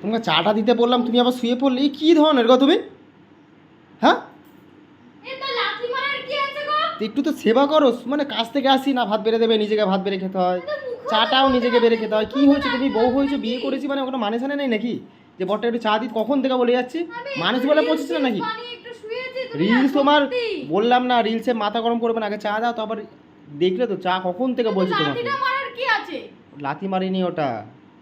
তোমাকে চাটা দিতে বললাম, তুমি আবার শুয়ে পড়লে? কী ধরনের গো তুমি? হ্যাঁ? একটু তো সেবা করো মানে কাজ থেকে আসি না, ভাত বেড়ে দেবে, নিজেকে ভাত বেড়ে খেতে হয়। চাটাও নিজেকে বেড়ে খেতে হয়। কি হয়েছে তুমি? বউ হয়েছে, বিয়ে করেছি মানে ওখানে মানে সানে নেই নাকি? যে বটটা একটু চা দিত, কখন থেকে বলে যাচ্ছি? মানুষ বলে পৌঁছেছে না নাকি? রিলস তোমার, বললাম না, রিলসে মাথা গরম করবে না, আগে চা দাও তো আবার দেখলে তো চা কখন থেকে বলছি আছে লাথি মারিনি ওটা।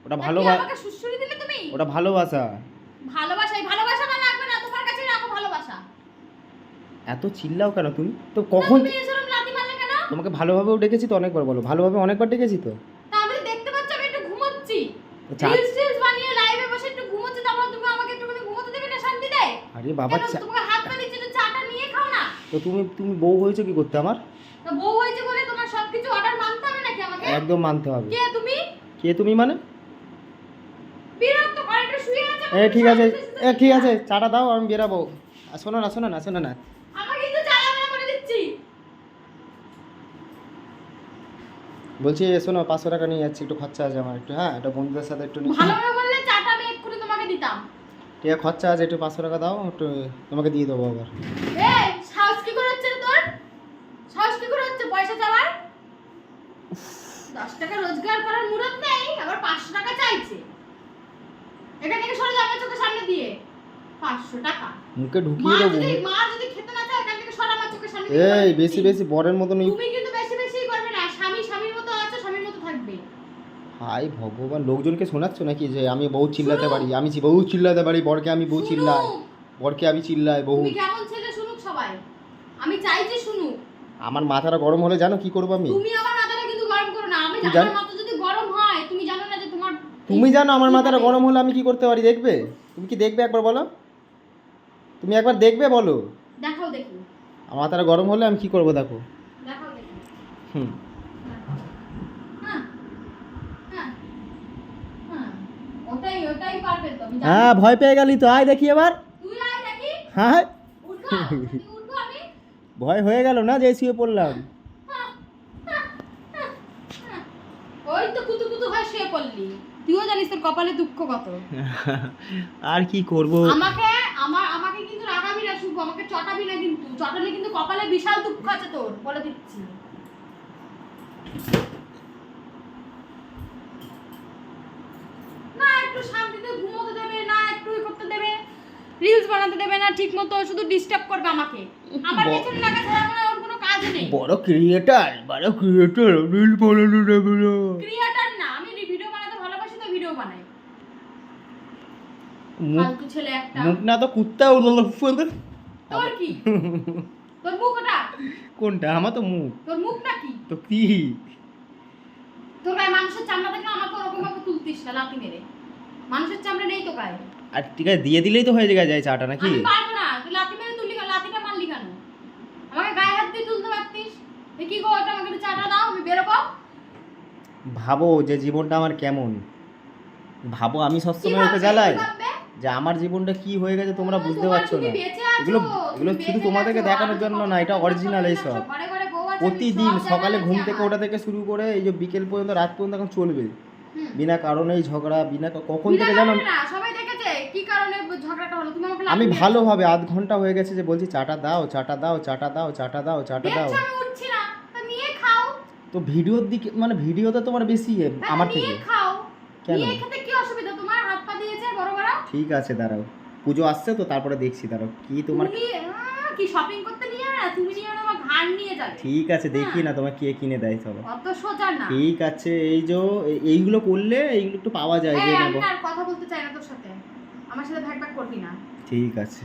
ওটা ভালো আমাকে সুশ্রী দিলে তুমি? ওটা ভালোবাসা। ভালোবাসা এই ভালোবাসা আমার লাগবে না? তোমার কাছেই রাখো ভালোবাসা। এত চিল্লাও কেন তুমি? তো কখন তুমি এসরম লাথি মারলে কেন? তোমাকে ভালোভাবেও ডেকেছি তো অনেকবার বলো। ভালোভাবে অনেকবার ডেকেছি তো? তা আমি দেখতে পাচ্ছি আমি একটু ঘুমোচ্ছি। চা রিলস বানিয়ে লাইভে বসে একটু ঘুমোচ্ছি তারপর তুমি আমাকে একটুখানি ঘুমোতে দেবে না শান্তি দেয় আরে বাবা চা তোমাকে হাত পা দিচ্ছি তো চাটা নিয়ে খাও না? তো তুমি তুমি বউ হয়েছো কি করতে আমার? তো বউ হয়েছে বলে তোমার সবকিছু অর্ডার মানতে হবে নাকি আমাকে? একদম মানতে হবে। কে তুমি কে তুমি মানে? এ ঠিক আছে। এ ঠিক আছে চাটা দাও আমি বেরাবো। আর শোনো না শোনো না শোনো না। বলছি শোনো পাঁচশো টাকা নিয়ে যাচ্ছি একটু খরচা আছে আমার একটু হ্যাঁ একটা বন্ধুদের সাথে একটু ঠিক আছে খরচা আছে একটু পাঁচশো টাকা দাও একটু তোমাকে দিয়ে দেবো আবার এই সাহস কি করে হচ্ছে রে তোর সাহস কি করে হচ্ছে পয়সা চাওয়ার দশ টাকা রোজগার করার মুরত নেই আবার পাঁচশো টাকা চাইছে। এখান থেকে সরে যাবে চোখের সামনে দিয়ে। পাঁচশো টাকা। মুখে ঢুকিয়ে দেবো। মা যদি খেতে না চায় এখান থেকে সরে আমার চোখের সামনে এই বেশি বেশি বরের মতন তুমি কিন্তু বেশি বেশি করবে না। স্বামী স্বামীর মতো আছো স্বামীর মতো থাকবে। হাই ভগবান লোকজনকে শোনাচ্ছ নাকি যে আমি বউ চিল্লাতে পারি? আমি বউ চিল্লাতে পারি বরকে আমি বউ চিল্লাই। বরকে আমি চিল্লাই বহু তুমি কেমন ছেলে শুনুক সবাই। আমি চাই যে শুনুক। আমার মাথাটা গরম হলে জানো কি করব আমি? তুমি আমার মাথাটা কিন্তু গরম করো না আমি তুই আমার জান- যদি গরম হয় তুমি জানো না যে তোমার তুমি জানো আমার মাথাটা গরম হলে আমি কি করতে পারি? দেখবে? তুমি কি দেখবে একবার বলো? তুমি একবার দেখবে বলো? দেখাও দেখি। আমার মাথাটা গরম হলে আমি কি করব দেখো? দেখাও দেখি। হুম। হ্যাঁ হ্যাঁ হ্যাঁ। হ্যাঁ ভয় পেয়ে গেলি তো আয় দেখি এবার। হ্যাঁ। ভয় হয়ে গেল না যে শুয়ে পড়লাম হ্যাঁ, হ্যাঁ, হ্যাঁ, হ্যাঁ। ওই তো কুতু কুতু হয়ে শুয়ে পড়লি তুইও জানিস তোর কপালে দুঃখ কত। আর কি করব? আমাকে আমার আমাকে কিন্তু রাগাবি না শুভ আমাকে চটাবি না কিন্তু চটালে কিন্তু কপালে বিশাল দুঃখ আছে তোর বলে দিচ্ছি। না একটু শান্তিতে ঘুমোতে দেবে না একটু করতে দেবে রিলস বানাতে দেবে না ঠিক মতো শুধু ডিস্টার্ব করবে আমাকে। আমার পেছনে লাগা ছাড়া ওর কোনো কাজ নেই। বড় ক্রিয়েটার বড় ক্রিয়েটার রিল বানানো যাবে না ক্রিয়েটার না আমি ভিডিও বানাতে ভালোবাসি তো ভিডিও বানাই। ফালতু ছেলে একটা। মুখ না তো কুত্তাও তোর কি? তোর মুখ ওটা? কোনটা? আমার তো মুখ। তোর মুখ নাকি তো কি? তোর গায়ে মানুষের চামড়া থেকে আমাকে ওরকম ভাবে তুলতিস না লাথি মেরে। মানুষের চামড়া নেই তো গায়ে। আর ঠিক আছে দিয়ে দিলেই তো হয়ে যায় চাটা নাকি? আমি পারব না। তুই লাথি মেরে তুললি কেন? লাথিটা মারলি কেন? আমাকে গায়ে হাত দিয়ে তুলতে পারতিস? কি গো ওটা আমাকে একটু চাটা দাও আমি বেরোবো। ভাবো যে জীবনটা আমার কেমন। ভাবো আমি সবসময় ওকে জ্বালাই। যে আমার জীবনটা কি হয়ে গেছে তোমরা বুঝতে পারছ না। এগুলো এগুলো শুধু তোমাদেরকে দেখানোর জন্য না এটা অরিজিনাল এইসব। প্রতিদিন সকালে ঘুম থেকে। ওঠা থেকে শুরু করে এই যে বিকেল পর্যন্ত রাত পর্যন্ত এখন চলবে। বিনা কারণেই ঝগড়া বিনা কখন থেকে জানো আমি। ভালোভাবে আধ ঘণ্টা হয়ে গেছে যে বলছি চাটা দাও চাটা দাও চাটা দাও চাটা দাও চাটা দাও। তা ভিডিওর দিকে মানে ভিডিওতে তোমার বেশি আমার থেকে। খাও। কেন? খেতে কি অসুবিধা? তোমার হাত পা দিয়েছে বড় বড়? ঠিক আছে দাঁড়াও। পুজো আসছে তো তারপরে দেখছি দাঁড়াও। কি তোমার কি শপিং করতে নিয়ে না? তুমি নিয়ে আমার ঘাড় নিয়ে যাবে। ঠিক আছে দেখি হ্যাঁ। না তোমার কে কিনে দেয় সব অত সোজা না। ঠিক আছে এই যে এইগুলো করলে এইগুলো একটু পাওয়া যায় যে নেব। আর কথা বলতে চাই না তোর সাথে। আমার সাথে করবি না। ঠিক আছে।